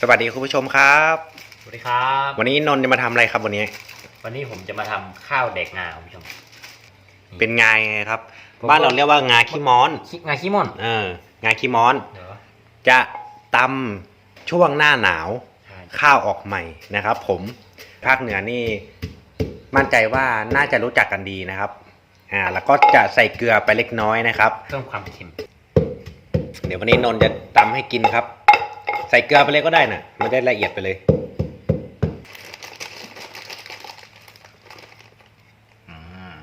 สวัสดีคุณผู้ชมครับ สวัสดีครับ วันนี้นนท์จะมาทำอะไรครับวันนี้ วันนี้ผมจะมาทำข้าวเด็กงาคุณผู้ชม เป็นงาไงครับ ผมบ้านเราเรียกว่างาขี้ม้อนขี้งาขี้ม่อนเออ งาขี้ม้อน เดี๋ยวจะตำช่วงหน้าหนาวใช่ข้าวออกใหม่นะครับ ผมภาคเหนือนี่มั่นใจว่าน่าจะรู้จักกันดีนะครับอ่าแล้วก็จะใส่เกลือไปเล็กน้อยนะครับ เพิ่มความเค็มเดี๋ยววันนี้นนท์จะตำให้กินครับ ใส่เกลือไปเลยก็ได้นะมันได้ละเอียดไปเลยอืม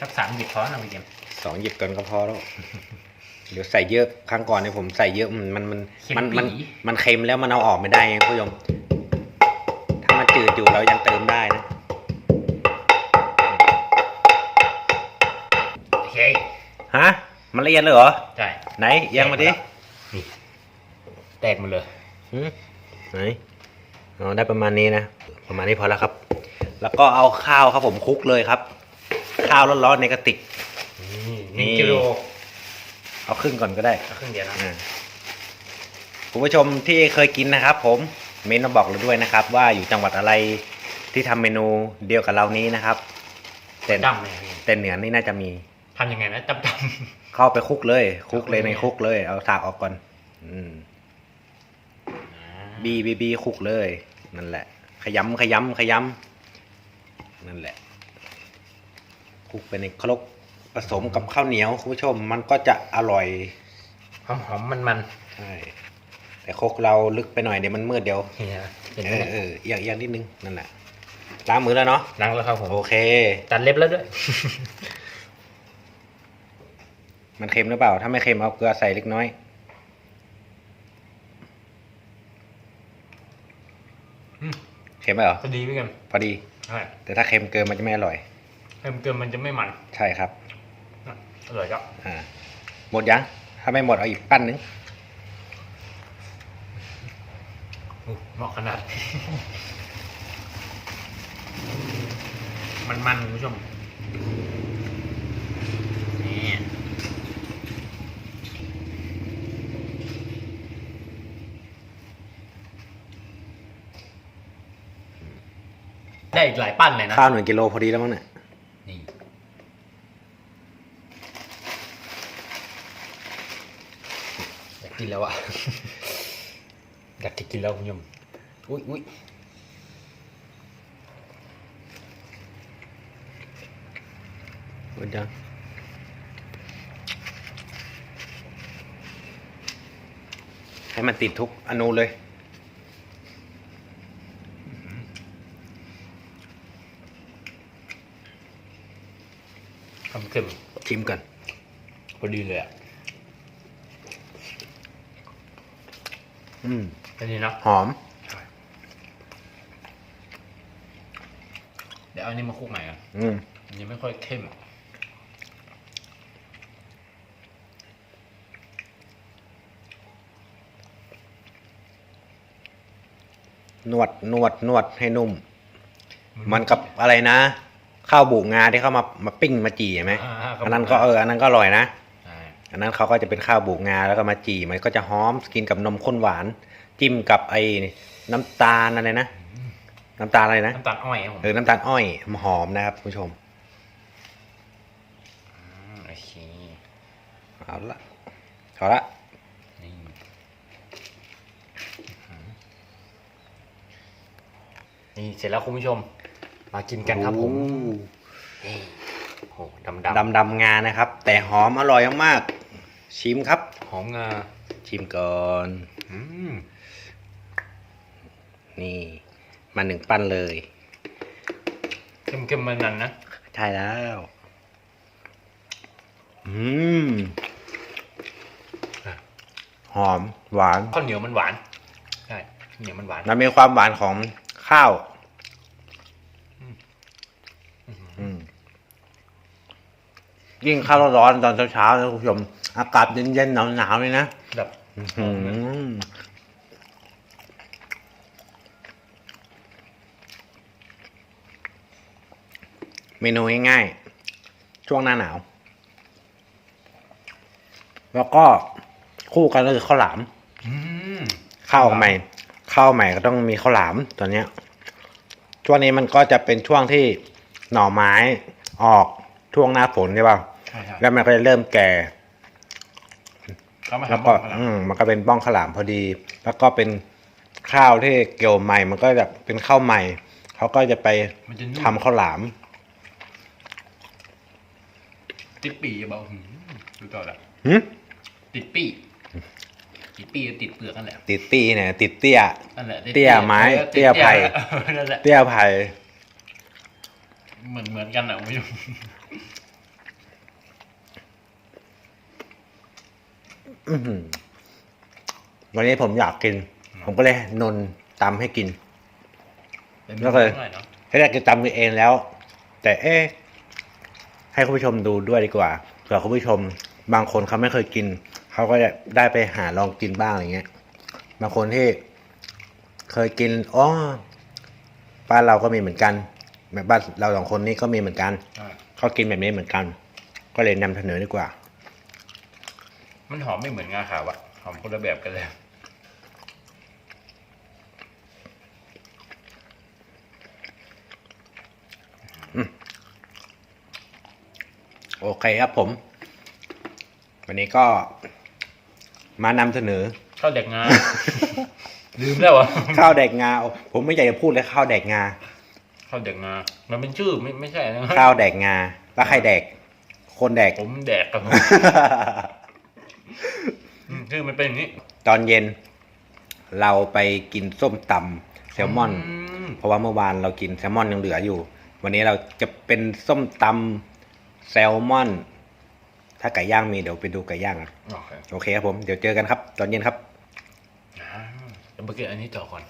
สักสามหยิบพอนะพี่เกมสองหยิบกันก็พอแล้วเดี๋ยวใส่เยอะครั้งก่อนเนี่ยผมใส่เยอะมันมันมันเค็มมันมันปี๋มันเค็มแล้วมันเอาออกไม่ได้ไงคุณผู้ชมถ้ามันจืดอยู่เรายังเติมได้นะโอเคฮะมันละเอียดเลยเหรอใช่ไหนเอียังมาดินี่แตกหมดเลยหืมไหนอ๋อได้ประมาณนี้นะ ประมาณนี้พอแล้วครับ แล้วก็เอาข้าวครับผมคลุกเลยครับ ข้าวร้อนๆในกระติกนี่หนึ่งนี่กิโลเอาครึ่งก่อนก็ได้เอาครึ่งเดียวนะอ่าคุณผู้ชมที่เคยกินนะครับ ผมเมนมาบอกเราด้วยนะครับ ว่าอยู่จังหวัดอะไรที่ทำเมนูเดียวกับเรานี้นะครับแต่ดำเลยพี่แต่เหนือนี่น่าจะมีทำยังไงนะดำดเข้าไปคลุกเลยคลุกเลย เอาไปในคลุกเลยเอาสากออกก่อน อืมำ บีบีบีคลุกเลย นั่นแหละ ขยำขยำขยำนั่นแหละคลุกไปในครกผสมกับข้าวเหนียวคุณผู้ชม มันก็จะอร่อยหอมหอมมันมันใช่แต่ครกเราลึกไปหน่อยเดี๋ยวมันมืดเดียวๆนี่นะเห็นไหเอมอเออเอียงเอียงนิดนึงนั่นแหละล้างมือแล้วเนาะล้างแล้วครับผมโอเคตัดเล็บแล้วด้วย มันเค็มหรือเปล่า ถ้าไม่เค็มเอาเกลือใส่เล็กน้อย อืม เค็มไหมเหรอพอดีพี่เกมพอดี ใช่แต่ถ้าเค็มเกินมันจะไม่อร่อย เค็มเกินมันจะไม่มันใช่ครับอะอร่อยครับอ่าหมดยังถ้าไม่หมดเอาอีกปั้นหนึงอู้เหมาะขนาด มันมันๆคุณผู้ชม ได้อีกหลายปั้นเลยนะข้าวหนึ่งกิโลพอดีแล้วมั้งเนี่ยนี่อยากกินแล้วอะอยากจะกินแล้วคุณผู้ชมอุ้ยอุ้ยหมดยังให้มันติดทุกอนูเลย ทำเค็มชิมกันพอดีเลยอะอืมแค่นี้นะหอม เดี๋ยวเอาอันนี้มาคลุกใหม่กันอืมอันนี้ไม่ค่อยเข้มนวดนวดนวดให้นุ่ม มันกับอะไรนะ ข้าวบุกงาที่เขามามาปิ้งมาจี่ใช่ไหมอ่าๆอันนั้นก็เอออันนั้นก็อร่อยนะใช่อันนั้นเขาก็จะเป็นข้าวบุกงาแล้วก็มาจี่มันก็จะหอมกินกับนมข้นหวาน จิ้มกับไอ้น้ำตาลอะไรนะน้ำตาลอะไรนะน้ำตาลอ้อยครับผมเออน้ำตาลอ้อยหอมนะครับคุณผู้ชมมโอเคเอาละเอาละนี่นี่เสร็จแล้วคุณผู้ชม มากินกันครับผมนี่โอ้โหดำดำดำดำงานะครับ แต่หอมอร่อยมากๆชิมครับ หอมงาชิมก่อนอืมนี่มาหนึ่งปั้นเลยเค็มเค็มมันนันๆนะใช่แล้ว อืมอะหอมหวานข้าวเหนียวมันหวานใช่ข้าวเหนียวมันหวานมันมีความหวานของข้าว อืม ยิ่งข้าวร้อนๆตอนเช้าๆนะคุณผู้ชม อากาศเย็นๆหนาวๆเลยนะแบบอื้อหือเมนูง่ายๆ ช่วงหน้าหนาว แล้วก็คู่กันก็คือข้าวหลาม อืม ข้าวออกใหม่ข้าวใหม่ก็ต้องมีข้าวหลามตอนเนี้ย ช่วงนี้มันก็จะเป็นช่วงที่หน่อไม้ออกช่วงหน้าฝนใช่ป่ะ ใช่ใช่แล้วมันก็จะเริ่มแก่เขามาแล้วทำก็บอกกันแล้วอืมมันก็เป็นบ้องข้าวหลามพอดี แล้วก็เป็นข้าวที่เกี่ยวใหม่ มันก็จะเป็นข้าวใหม่ เขาก็จะไปมันจะนุ่มทำข้าวหลาม ติดปีเบาหืมดูต่อละหึติดปีติดปีก็ติดเปลือกนั่นแหละติดตีเนี่ย ติดเตี้ย นั่นแหละเตี้ยไม้ออเตี้ยไผ่ เออนั่นแหละเตี้ยไผ่เหมือนเหมือนกันอะคุณผู้ชม อื้อหือ วันนี้ผมอยากกิน ผมก็เลยนนตำให้กิน แล้วเคยหน่อยเนาะถ้าอยากจะตำกินเองแล้ว แต่เอ๊ะให้คุณผู้ชมดูด้วยดีกว่าเผื่อคุณผู้ชม บางคนเขาไม่เคยกิน เขาก็จะได้ไปหาลองกินบ้างอะไรเงี้ย บางคนที่เคยกินอ๋อบ้านเราก็มีเหมือนกันแบบบ้านเราสองคนนี้ก็มีเหมือนกันอ่าเขากินแบบนี้เหมือนกัน ก็เลยนำเสนอดีกว่า มันหอมไม่เหมือนงาขาวอะหอมคนละแบบกันเลยโอเคครับผม วันนี้ก็มานำเสนอ ข้าวแดกงา ลืมแล้วอะข้าวแดกงา ผมไม่อยากจะพูดเลยข้าวแดกงา ข้าวแดกงา มันเป็นชื่อไม่ไม่ใช่นะข้าวแดกงา แล้วใครแดก คนแดก ผมแดกกับ อืมชื่อมันเป็นอย่างนี้ตอนเย็น เราไปกินส้มตำแซลมอน มเพราะว่าเมื่อวานเรากินแซลมอนยังเหลืออยู่ วันนี้เราจะเป็นส้มตำแซลมอน ถ้าไก่ย่างมีเดี๋ยวไปดูไก่ย่างกันโอเคโอเคครับผม เดี๋ยวเจอกันครับ ตอนเย็นครับ อ่าเดี๋ยวเมื่อกี้อันนี้ต่อก่อน